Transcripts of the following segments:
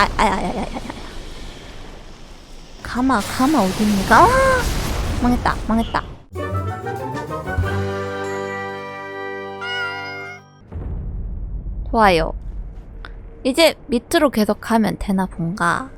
아, 아, 아, 아. 가마, 가마 어딨니가? 아! 망했다, 망했다. 좋아요. 이제 밑으로 계속 가면 되나 본가?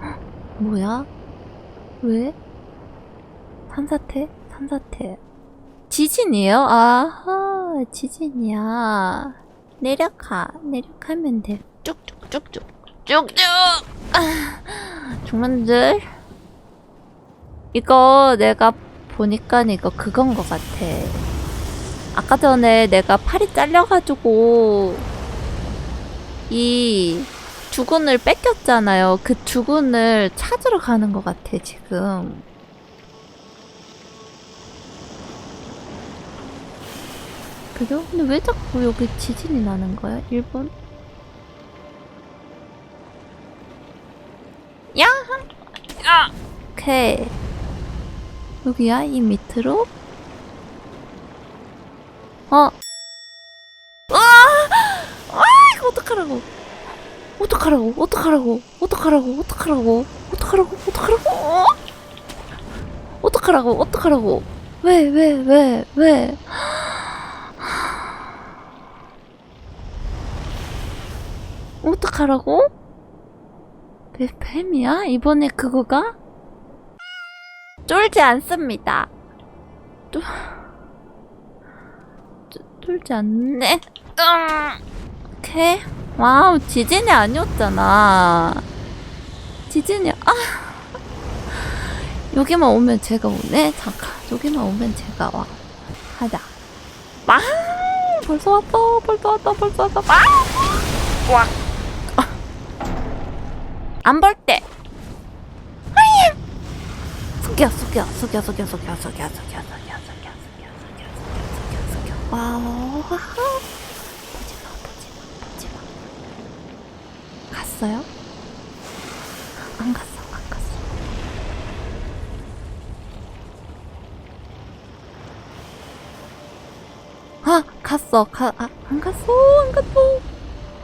헉, 뭐야? 왜? 산사태? 산사태. 지진이에요? 아하, 지진이야. 내려가, 내려가면 돼. 쭉쭉쭉쭉. 쭉쭉! 아, 중만들. 이거 내가 보니까 이거 그건 것 같아. 아까 전에 내가 팔이 잘려가지고 이 주군을 뺏겼잖아요. 그 주군을 찾으러 가는 것 같아, 지금. 그죠? 근데 왜 자꾸 여기 지진이 나는 거야? 일본? 야! 야! 오케이. 여기야? 이 밑으로? 어? 아! 아! 이거 어떡하라고? 어떡하라고? 어떡하라고? 어떡하라고? 어떡하라고? 어떡하라고? 어떡하라고? 어? 어떡하라고? 어떡하라고? 왜, 왜, 왜, 왜? 어떡하라고? 뱀, 뱀이야? 이번에 그거가? 쫄지 않습니다. 쫄, 쫄- 쫄지 않네. 음. 오케이. 와우, 지진이 아니었잖아. 지진이, 아. 여기만 오면 제가 오네? 잠깐. 여기만 오면 제가 와. 가자. 빵! 벌써 왔다, 벌써 왔다, 벌써 왔다. 빵! 와. 안볼 때. 아이! 숙여, 숙여, 숙여, 숙여, 숙여, 숙여, 숙여, 숙여, 숙여, 숙여, 숙여, 숙여, 숙여. 와우. 보지 마, 보지 마, 보지 마. 갔어요? 안 갔어, 안 갔어. 아, 갔어, 가, 아, 안 갔어, 안 갔어.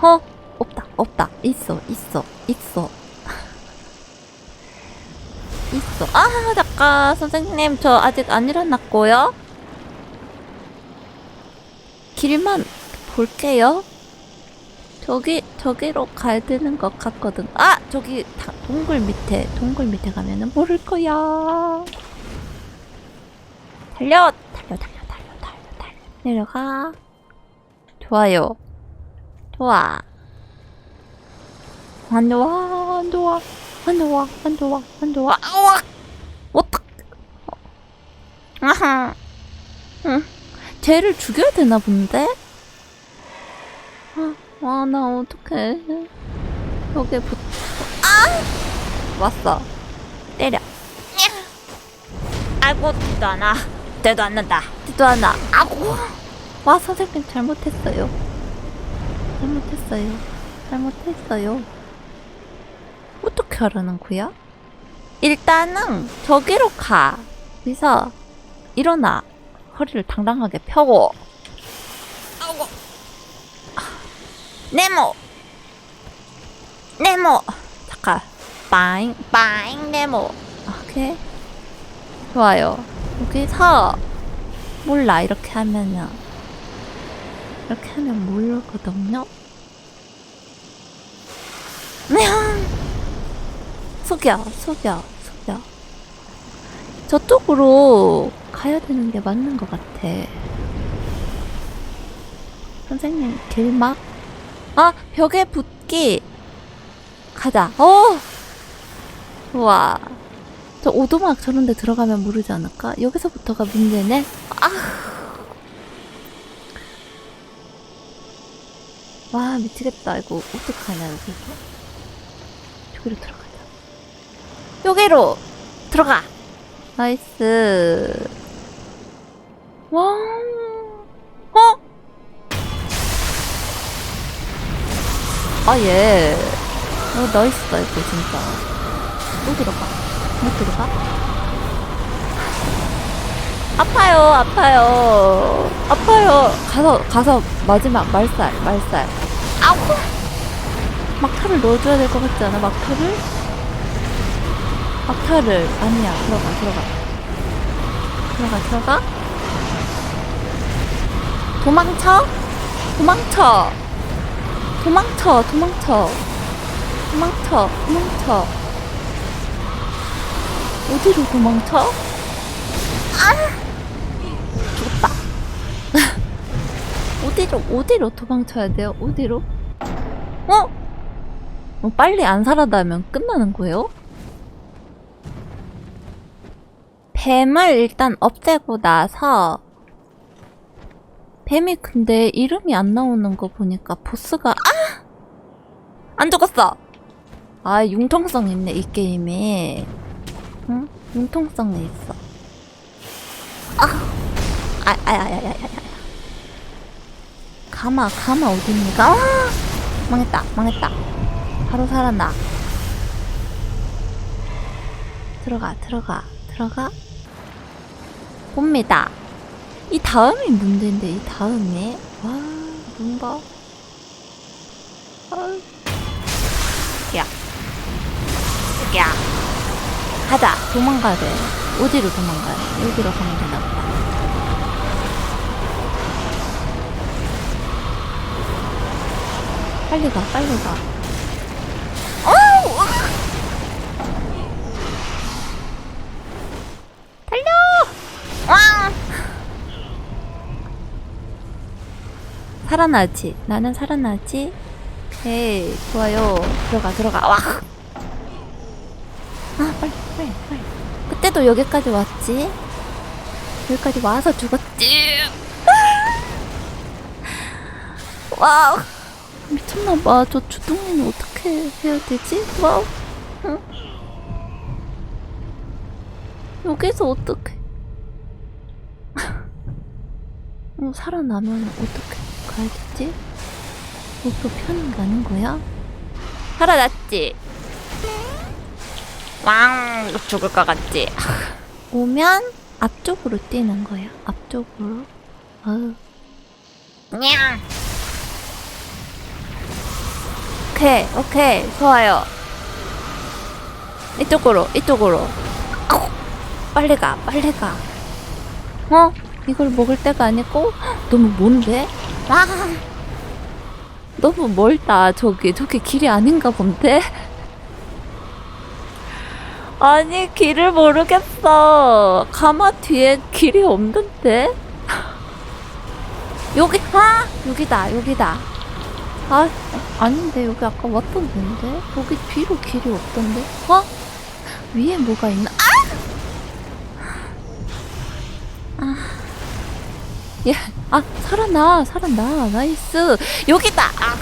어, 없다, 없다. 있어, 있어, 있어. 있어. 아, 잠깐, 선생님, 저 아직 안 일어났고요. 길만 볼게요. 저기, 저기로 가야 되는 것 같거든. 아! 저기, 다, 동굴 밑에, 동굴 밑에 가면은 모를 거야. 달려! 달려, 달려, 달려, 달려, 달려. 내려가. 좋아요. 좋아. 안 좋아, 안 좋아, 안 좋아, 안 좋아, 안 좋아. 아와! 어떡. 아하. 응. 쟤를 죽여야 되나 본데? 아, 와, 나 어떡해. 여기에 붙, 아! 왔어. 때려. 아이고. 뒤도 안 난다. 뒤도 안 와. 아고. 와, 선생님 잘못했어요. 잘못했어요. 잘못했어요. 어떻게 하라는 거야? 일단은 저기로 가. 그래서 일어나. 허리를 당당하게 펴고. 아고. 네모. 네모. 잠깐. 빠잉, 빠잉, 네모. 오케이. 좋아요. 여기서 몰라 이렇게 하면은 이렇게 하면 모르거든요. 숙여, 숙여, 숙여. 저쪽으로 가야 되는 게 맞는 것 같아. 선생님, 길막? 아, 벽에 붙기! 가자. 어! 좋아. 저 오두막 저런 데 들어가면 모르지 않을까? 여기서부터가 문제네? 아! 와, 미치겠다. 이거 어떡하냐, 여기서. 저기로 들어가 자. 여기로! 들어가! 나이스. 와. 어? 아, 예. 어, 나이스다, 이거 진짜. 또 들어가. 못 들어가? 아파요, 아파요. 아파요. 가서, 가서, 마지막, 말살, 말살. 아우! 막타를 넣어줘야 될 것 같지 않아? 막타를? 막타를. 아니야. 들어가, 들어가. 들어가, 들어가. 도망쳐? 도망쳐! 도망쳐, 도망쳐. 도망쳐, 도망쳐. 어디로 도망쳐? 아! 죽었다. 어디로, 어디로 도망쳐야 돼요? 어디로? 어? 어, 빨리 안 살아나면 끝나는 거예요? 뱀을 일단 없애고 나서 뱀이 근데 이름이 안 나오는 거 보니까 보스가 아! 안 죽었어! 아 융통성 있네 이 게임에 응? 융통성이 있어 아! 아, 아, 아, 아. 가마, 가마 어딨니까? 아! 망했다, 망했다. 바로 살았나? 들어가, 들어가, 들어가. 봅니다. 이 다음이 문제인데, 이 다음에. 와, 뭔가. 아. 야. 야. 가자, 도망가야 돼. 어디로 도망가야 돼? 여기로 가면 되나 보다. 빨리 가, 빨리 가. 살아나지. 나는 살아나지. 오케이, 좋아요. 들어가, 들어가. 와! 아, 빨리, 빨리, 빨리. 그때도 여기까지 왔지? 여기까지 와서 죽었지? 와우! 미쳤나봐. 저 주둥이는 어떻게 해야 되지? 와우. 응? 여기서 어떻게. 어, 살아나면 어떻게 가야 되지? 목표 편은 가는 거야? 살아났지? 왕! 죽을 것 같지? 오면 앞쪽으로 뛰는 거야. 앞쪽으로. 아우. 냥! 오케이, 오케이, 좋아요. 이쪽으로, 이쪽으로. 아우, 빨리 가, 빨리 가. 어? 이걸 먹을 때가 아니고? 너무 먼데? 아! 너무 멀다, 저기. 저기 길이 아닌가 본데? 아니, 길을 모르겠어. 가마 뒤에 길이 없는데? 여기, 아! 여기다, 여기다. 아, 어, 아닌데 여기 아까 왔던 데인데 여기 뒤로 길이 없던데 어? 위에 뭐가 있나? 아! 예, 아 살아나 살아나 나이스 여기다. 아.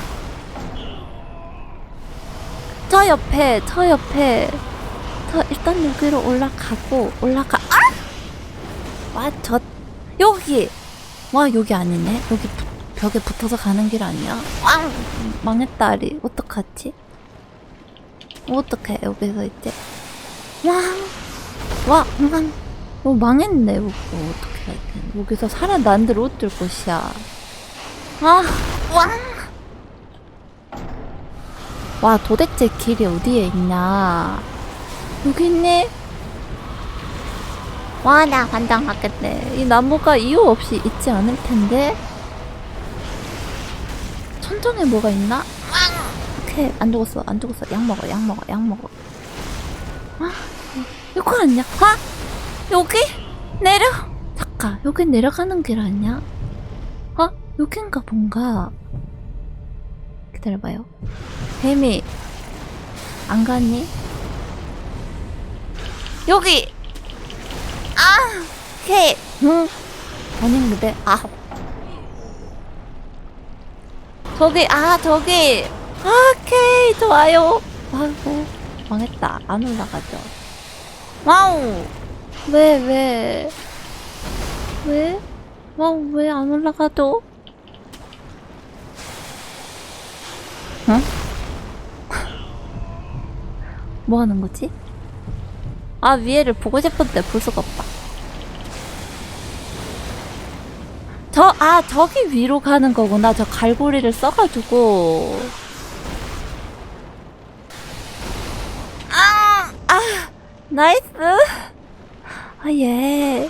저 옆에 저 옆에 저 일단 여기로 올라가고 올라가. 아! 와 저 여기 와 여기 아니네 여기 붙- 벽에 붙어서 가는 길 아니야? 왕! 망했다리. 어떡하지? 어떡해, 여기서 이제. 왕! 와, 왕! 어, 망했네, 이거. 어떡해. 해야 돼. 여기서 살아난 대로 어쩔 것이야. 아, 왕! 와, 도대체 길이 어디에 있냐. 여기 있네? 와, 나 반장하겠네. 이 나무가 이유 없이 있지 않을 텐데? 천정에 뭐가 있나? 오케이 안 죽었어 안 죽었어 약 먹어 약 먹어 약 먹어 아 이거 아니야? 아 여기? 내려? 잠깐 여기 내려가는 길 아니야? 아 여긴가 뭔가? 기다려봐요. 뱀이 안 갔니? 여기! 아 오케이. 응? 아닌데 아. 저기 아 저기. 오케이 좋아요. 아이고 망했다. 안 올라가죠. 와우 왜 왜 왜? 와우 왜안 올라가죠? 응? 뭐 하는 거지? 아 위에를 보고 싶은데 볼 수가 없다 저 아, 저기 위로 가는 거구나. 저 갈고리를 써가지고. 아, 아, 나이스. 아, 예.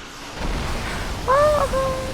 아,